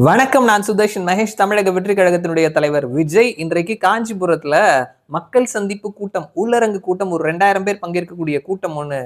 வணக்கம் நான் சுதர்ஷன் மகேஷ் தமிழக வெற்றி கழகத்தினுடைய தலைவர் விஜய். இன்றைக்கு காஞ்சிபுரத்துல மக்கள் சந்திப்பு கூட்டம் உள்ளரங்கு கூட்டம் ஒரு ரெண்டாயிரம் பேர் பங்கேற்கக்கூடிய கூட்டம் ஒன்று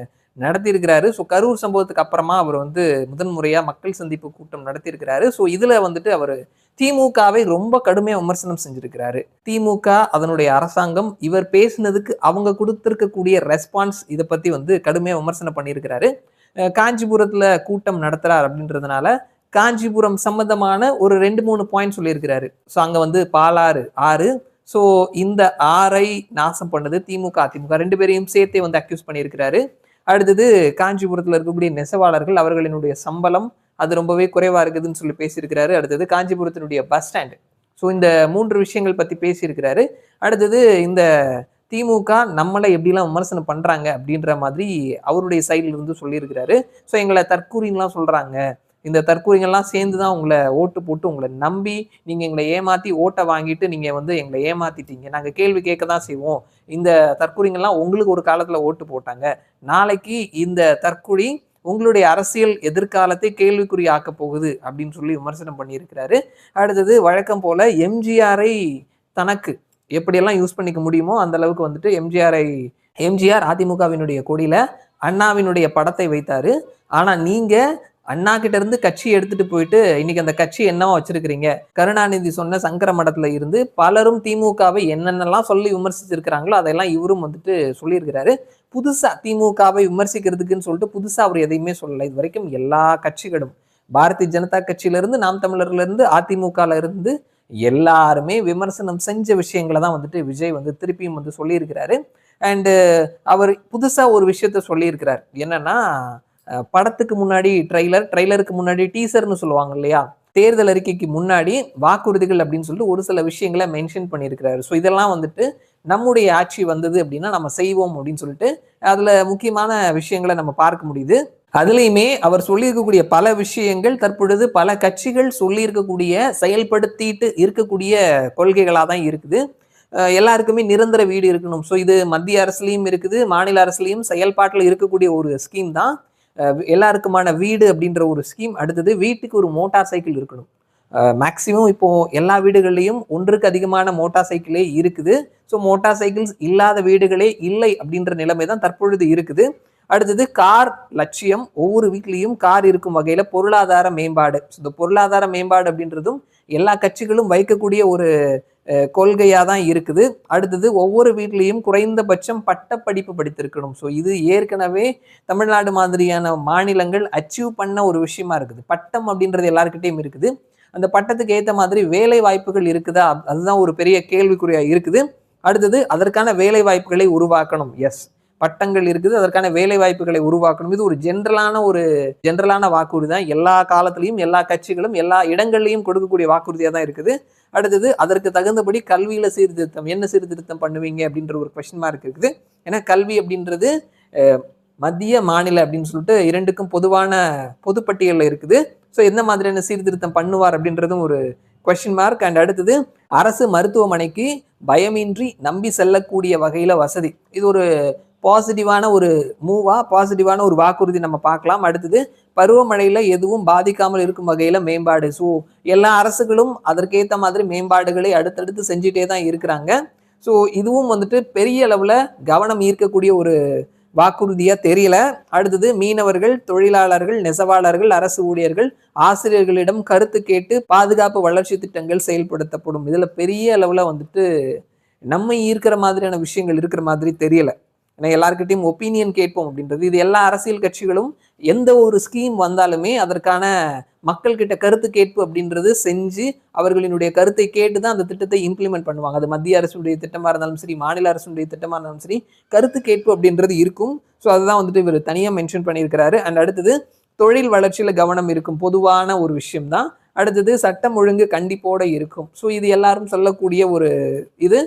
நடத்தியிருக்கிறாரு. ஸோ கரூர் சம்பவத்துக்கு அப்புறமா அவர் வந்து முதன்முறையா மக்கள் சந்திப்பு கூட்டம் நடத்தியிருக்கிறாரு. ஸோ இதுல வந்துட்டு அவர் திமுகவை ரொம்ப கடுமையாக விமர்சனம் செஞ்சிருக்கிறாரு. திமுக அதனுடைய அரசாங்கம் இவர் பேசினதுக்கு அவங்க கொடுத்துருக்கக்கூடிய ரெஸ்பான்ஸ் இதை பத்தி வந்து கடுமையாக விமர்சனம் பண்ணியிருக்கிறாரு. காஞ்சிபுரத்தில் காஞ்சிபுரத்துல கூட்டம் நடத்துறார் அப்படின்றதுனால காஞ்சிபுரம் சம்பந்தமான ஒரு ரெண்டு மூணு பாயிண்ட் சொல்லியிருக்கிறாரு. ஸோ அங்கே வந்து பாலாறு ஆறு. ஸோ இந்த ஆறை நாசம் பண்ணது திமுக அதிமுக ரெண்டு பேரையும் சேர்த்தே வந்து அக்யூஸ் பண்ணியிருக்கிறாரு. அடுத்தது காஞ்சிபுரத்தில் இருக்கக்கூடிய நெசவாளர்கள் அவர்களினுடைய சம்பளம் அது ரொம்பவே குறைவாக இருக்குதுன்னு சொல்லி பேசியிருக்கிறாரு. அடுத்தது காஞ்சிபுரத்தினுடைய பஸ் ஸ்டாண்டு ஸோ இந்த மூன்று விஷயங்கள் பற்றி பேசியிருக்கிறாரு. அடுத்தது இந்த திமுக நம்மளை எப்படிலாம் விமர்சனம் பண்ணுறாங்க அப்படின்ற மாதிரி அவருடைய சைட்ல இருந்து சொல்லியிருக்கிறாரு. ஸோ எங்களை தற்கூறின்லாம் சொல்கிறாங்க இந்த தற்கூறிங்கள்லாம் சேர்ந்து தான் உங்களை ஓட்டு போட்டு உங்களை நம்பி நீங்கள் எங்களை ஏமாற்றி ஓட்டை வாங்கிட்டு நீங்கள் வந்து எங்களை ஏமாத்திட்டீங்க. நாங்கள் கேள்வி கேட்க தான் செய்வோம். இந்த தற்கூறிங்கள்லாம் உங்களுக்கு ஒரு காலத்தில் ஓட்டு போட்டாங்க. நாளைக்கு இந்த தற்குறி உங்களுடைய அரசியல் எதிர்காலத்தை கேள்விக்குறி ஆக்க போகுது அப்படின்னு சொல்லி விமர்சனம் பண்ணியிருக்கிறாரு. அடுத்தது வழக்கம் போல எம்ஜிஆரை தனக்கு எப்படியெல்லாம் யூஸ் பண்ணிக்க முடியுமோ அந்த அளவுக்கு வந்துட்டு எம்ஜிஆரை எம்ஜிஆர் அதிமுகவினுடைய கொடியில அண்ணாவினுடைய படத்தை வைத்தாரு. ஆனா நீங்க அண்ணா கிட்ட இருந்து கட்சி எடுத்துட்டு போயிட்டு இன்னைக்கு அந்த கட்சி என்னவா வச்சிருக்கிறீங்க? கருணாநிதி சொன்ன சங்கர மடத்துல இருந்து பலரும் திமுகவை என்னென்னலாம் சொல்லி விமர்சிச்சிருக்கிறாங்களோ அதெல்லாம் இவரும் வந்துட்டு சொல்லியிருக்கிறாரு. புதுசா திமுகவை விமர்சிக்கிறதுக்குன்னு சொல்லிட்டு புதுசா அவர் எதையுமே சொல்லலை. இது வரைக்கும் எல்லா கட்சிகளும் பாரதிய ஜனதா கட்சியில இருந்து நாம் தமிழர்ல இருந்து அதிமுகல இருந்து எல்லாருமே விமர்சனம் செஞ்ச விஷயங்களை தான் வந்துட்டு விஜய் வந்து திருப்பியும் வந்து சொல்லியிருக்கிறாரு. அண்டு அவர் புதுசா ஒரு விஷயத்த சொல்லியிருக்கிறார். என்னன்னா படத்துக்கு முன்னாடி ட்ரைலர் ட்ரைலருக்கு முன்னாடி டீசர்னு சொல்லுவாங்க இல்லையா? தேர்தல் அறிக்கைக்கு முன்னாடி வாக்குறுதிகள் அப்படின்னு சொல்லிட்டு ஒரு சில விஷயங்களை மென்ஷன் பண்ணியிருக்கிறாரு. ஸோ இதெல்லாம் வந்துட்டு நம்முடைய ஆட்சி வந்தது அப்படின்னா நம்ம செய்வோம் அப்படின்னு சொல்லிட்டு அதில் முக்கியமான விஷயங்களை நம்ம பார்க்க முடியுது. அதுலேயுமே அவர் சொல்லியிருக்கக்கூடிய பல விஷயங்கள் தற்பொழுது பல கட்சிகள் சொல்லியிருக்கக்கூடிய செயல்படுத்திட்டு இருக்கக்கூடிய கொள்கைகளாக தான் இருக்குது. எல்லாருக்குமே நிரந்தர வீடு இருக்கணும். ஸோ இது மத்திய அரசுலேயும் இருக்குது மாநில அரசுலையும் செயல்பாட்டில் இருக்கக்கூடிய ஒரு ஸ்கீம் தான். எல்லாருக்குமான வீடு அப்படின்ற ஒரு ஸ்கீம் அடுத்தது வீட்டுக்கு ஒரு மோட்டார் சைக்கிள் இருக்கணும். மேக்சிமம் இப்போ எல்லா வீடுகள்லையும் ஒன்றுக்கு அதிகமான மோட்டார் சைக்கிளே இருக்குது. ஸோ மோட்டார் சைக்கிள்ஸ் இல்லாத வீடுகளே இல்லை அப்படின்ற நிலைமை தான் தற்பொழுது இருக்குது. அடுத்தது கார் லட்சியம். ஒவ்வொரு வீட்லேயும் கார் இருக்கும் வகையில் பொருளாதார மேம்பாடு. ஸோ இந்த பொருளாதார மேம்பாடு அப்படின்றதும் எல்லா கட்சிகளும் வைக்கக்கூடிய ஒரு கொள்கையாக தான் இருக்குது. அடுத்தது ஒவ்வொரு வீட்லேயும் குறைந்தபட்சம் பட்டப்படிப்பு படித்திருக்கணும். ஸோ இது ஏற்கனவே தமிழ்நாடு மாதிரியான மாநிலங்கள் அச்சீவ் பண்ண ஒரு விஷயமா இருக்குது. பட்டம் அப்படின்றது எல்லாருக்கிட்டையும் இருக்குது. அந்த பட்டத்துக்கு ஏற்ற மாதிரி வேலை வாய்ப்புகள் இருக்குதா? அதுதான் ஒரு பெரிய கேள்விக்குறியாக இருக்குது. அடுத்தது அதற்கான வேலை வாய்ப்புகளை உருவாக்கணும். எஸ் பட்டங்கள் இருக்குது அதற்கான வேலை வாய்ப்புகளை உருவாக்கணும். இது ஒரு ஜென்ரலான ஒரு ஜென்ரலான வாக்குறுதி தான். எல்லா காலத்திலையும் எல்லா கட்சிகளும் எல்லா இடங்கள்லையும் கொடுக்கக்கூடிய வாக்குறுதியாக தான் இருக்குது. அடுத்தது அதற்கு தகுந்தபடி கல்வியில் சீர்திருத்தம் என்ன சீர்திருத்தம் பண்ணுவீங்க அப்படின்ற ஒரு கொஷின் மார்க் இருக்குது. ஏன்னா கல்வி அப்படின்றது மத்திய மாநில அப்படின்னு சொல்லிட்டு இரண்டுக்கும் பொதுவான பொதுப்பட்டியலில் இருக்குது. ஸோ எந்த மாதிரியான சீர்திருத்தம் பண்ணுவார் அப்படின்றதும் ஒரு கொஸ்டின் மார்க் அண்ட் அடுத்தது அரசு மருத்துவமனைக்கு பயமின்றி நம்பி செல்லக்கூடிய வகையில் வசதி. இது ஒரு பாசிட்டிவான ஒரு மூவாக பாசிட்டிவான ஒரு வாக்குறுதி நம்ம பார்க்கலாம். அடுத்தது பருவமழையில் எதுவும் பாதிக்காமல் இருக்கும் வகையில் மேம்பாடு. ஸோ எல்லா அரசுகளும் அதற்கேற்ற மாதிரி மேம்பாடுகளை அடுத்தடுத்து செஞ்சுட்டே தான் இருக்கிறாங்க. ஸோ இதுவும் வந்துட்டு பெரிய அளவில் கவனம் ஈர்க்கக்கூடிய ஒரு வாக்குறுதியாக தெரியல. அடுத்தது மீனவர்கள் தொழிலாளர்கள் நெசவாளர்கள் அரசு ஊழியர்கள் ஆசிரியர்களிடம் கருத்து கேட்டு பாதுகாப்பு வளர்ச்சி திட்டங்கள் செயல்படுத்தப்படும். இதில் பெரிய அளவில் வந்துட்டு நம்ம ஈர்க்கிற மாதிரியான விஷயங்கள் இருக்கிற மாதிரி தெரியலை. ஏன்னா எல்லாருக்கிட்டையும் ஒப்பீனியன் கேட்போம் அப்படின்றது. இது எல்லா அரசியல் கட்சிகளும் எந்த ஒரு ஸ்கீம் வந்தாலுமே அதற்கான மக்கள்கிட்ட கருத்து கேட்பு அப்படின்றது செஞ்சு அவர்களினுடைய கருத்தை கேட்டு தான் அந்த திட்டத்தை இம்ப்ளிமெண்ட் பண்ணுவாங்க. அது மத்திய அரசுடைய திட்டமாக இருந்தாலும் சரி மாநில அரசுடைய திட்டமாக இருந்தாலும் சரி கருத்து கேட்பு அப்படின்றது இருக்கும். ஸோ அதுதான் வந்துட்டு இவர் தனியாக மென்ஷன் பண்ணியிருக்கிறாரு. அண்ட் அடுத்தது தொழில் வளர்ச்சியில் கவனம் இருக்கும் பொதுவான ஒரு விஷயம் தான் அடுத்தது சட்டம் ஒழுங்கு கண்டிப்போட இருக்கும். ஸோ இது எல்லாரும் சொல்லக்கூடிய ஒரு இது.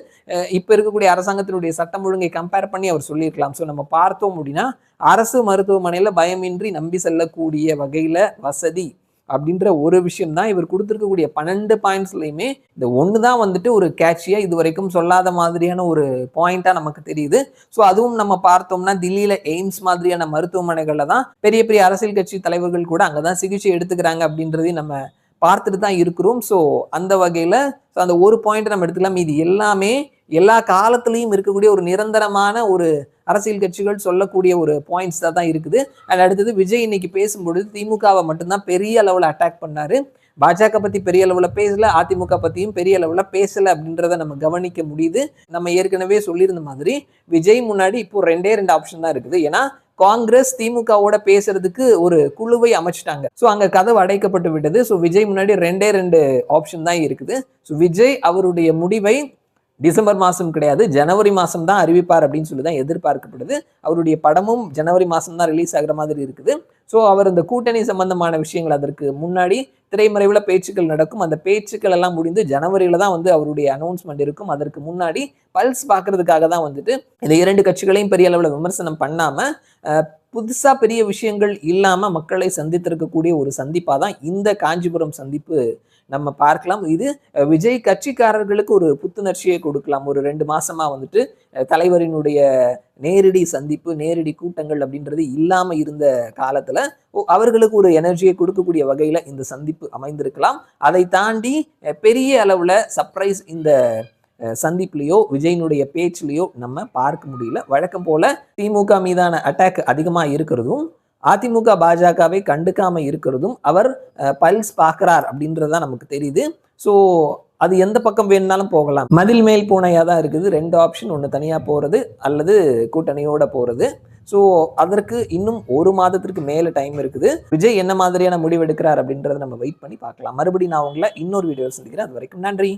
இப்போ இருக்கக்கூடிய அரசாங்கத்தினுடைய சட்டம் ஒழுங்கை கம்பேர் பண்ணி அவர் சொல்லியிருக்கலாம். ஸோ நம்ம பார்த்தோம் அப்படின்னா அரசு மருத்துவமனையில் பயமின்றி நம்பி செல்லக்கூடிய வகையில் வசதி அப்படின்ற ஒரு விஷயம் தான் இவர் கொடுத்துருக்கக்கூடிய பன்னெண்டு பாயிண்ட்ஸ்லையுமே இந்த ஒன்று தான் வந்துட்டு ஒரு கேட்சியாக இது வரைக்கும் சொல்லாத மாதிரியான ஒரு பாயிண்ட்டாக நமக்கு தெரியுது. ஸோ அதுவும் நம்ம பார்த்தோம்னா தில்லியில் எய்ம்ஸ் மாதிரியான மருத்துவமனைகளில் தான் பெரிய பெரிய அரசியல் கட்சி தலைவர்கள் கூட அங்கே தான் சிகிச்சை எடுத்துக்கிறாங்க அப்படின்றதையும் நம்ம பார்த்துட்டு தான் இருக்கிறோம். ஸோ அந்த வகையில் ஸோ அந்த ஒரு பாயிண்ட் நம்ம எடுத்துக்கலாம். மீதி எல்லாமே எல்லா காலத்துலேயும் இருக்கக்கூடிய ஒரு நிரந்தரமான ஒரு அரசியல் கட்சிகள் சொல்லக்கூடிய ஒரு பாயிண்ட்ஸ் தான் தான் இருக்குது. அண்ட் அடுத்தது விஜய் இன்னைக்கு பேசும்பொழுது திமுகவை மட்டும்தான் பெரிய அளவில் அட்டாக் பண்ணாரு. பாஜக பற்றி பெரிய அளவில் பேசல அதிமுக பற்றியும் பெரிய அளவில் பேசலை அப்படின்றத நம்ம கவனிக்க முடியுது. நம்ம ஏற்கனவே சொல்லியிருந்த மாதிரி விஜய் முன்னாடி இப்போ ரெண்டே ரெண்டு ஆப்ஷன் தான் இருக்குது. ஏன்னா காங்கிரஸ் திமுகவோட பேசுறதுக்கு ஒரு குழுவை அமைச்சிட்டாங்க. ஸோ அங்க கதவு அடைக்கப்பட்டு விட்டது. ஸோ விஜய் முன்னாடி ரெண்டே ரெண்டு ஆப்ஷன் தான் இருக்குது. ஸோ விஜய் அவருடைய முடிவை டிசம்பர் மாதம் கிடையாது ஜனவரி மாதம் தான் அறிவிப்பார் அப்படின்னு சொல்லி தான் எதிர்பார்க்கப்படுது. அவருடைய படமும் ஜனவரி மாதம் தான் ரிலீஸ் ஆகிற மாதிரி இருக்குது. ஸோ அவர் இந்த கூட்டணி சம்பந்தமான விஷயங்கள் அதற்கு முன்னாடி திரைமறைவில் பேச்சுக்கள் நடக்கும். அந்த பேச்சுக்கள் எல்லாம் முடிந்து ஜனவரியில் தான் வந்து அவருடைய அனௌன்ஸ்மெண்ட் இருக்கும். அதற்கு முன்னாடி பல்ஸ் பார்க்கறதுக்காக தான் வந்துட்டு இந்த இரண்டு கட்சிகளையும் பெரிய அளவில் விமர்சனம் பண்ணாமல் புதுசாக பெரிய விஷயங்கள் இல்லாமல் மக்களை சந்தித்திருக்கக்கூடிய ஒரு சந்திப்பாக தான் இந்த காஞ்சிபுரம் சந்திப்பு நம்ம பார்க்கலாம். இது விஜய் கட்சிக்காரர்களுக்கு ஒரு புத்துணர்ச்சியை கொடுக்கலாம். ஒரு ரெண்டு மாசமா வந்துட்டு தலைவரினுடைய நேரடி சந்திப்பு நேரடி கூட்டங்கள் அப்படின்றது இல்லாம இருந்த காலத்துல ஓ, அவர்களுக்கு ஒரு எனர்ஜியை கொடுக்கக்கூடிய வகையில இந்த சந்திப்பு அமைந்திருக்கலாம். அதை தாண்டி பெரிய அளவுல சர்ப்ரைஸ் இந்த சந்திப்புலையோ சந்திப்புலயோ விஜயினுடைய நம்ம பார்க்க முடியல. வழக்கம் போல திமுக மீதான அட்டாக் அதிகமாக இருக்கிறதும் அதிமுக பாஜகவை கண்டுக்காம இருக்கிறதும் அவர் பல்ஸ் பார்க்கிறார் அப்படின்றது தான் நமக்கு தெரியுது. ஸோ அது எந்த பக்கம் வேணும்னாலும் போகலாம். மதில் மேல் பூனையாக தான் இருக்குது. ரெண்டு ஆப்ஷன் ஒன்று தனியாக போகிறது அல்லது கூட்டணியோட போகிறது ஸோ அதற்கு இன்னும் ஒரு மாதத்திற்கு மேலே டைம் இருக்குது. விஜய் என்ன மாதிரியான முடிவு எடுக்கிறார் அப்படின்றத நம்ம வெயிட் பண்ணி பார்க்கலாம். மறுபடியும் நான் உங்களை இன்னொரு வீடியோ சந்திக்கிறேன். அது வரைக்கும் நன்றி.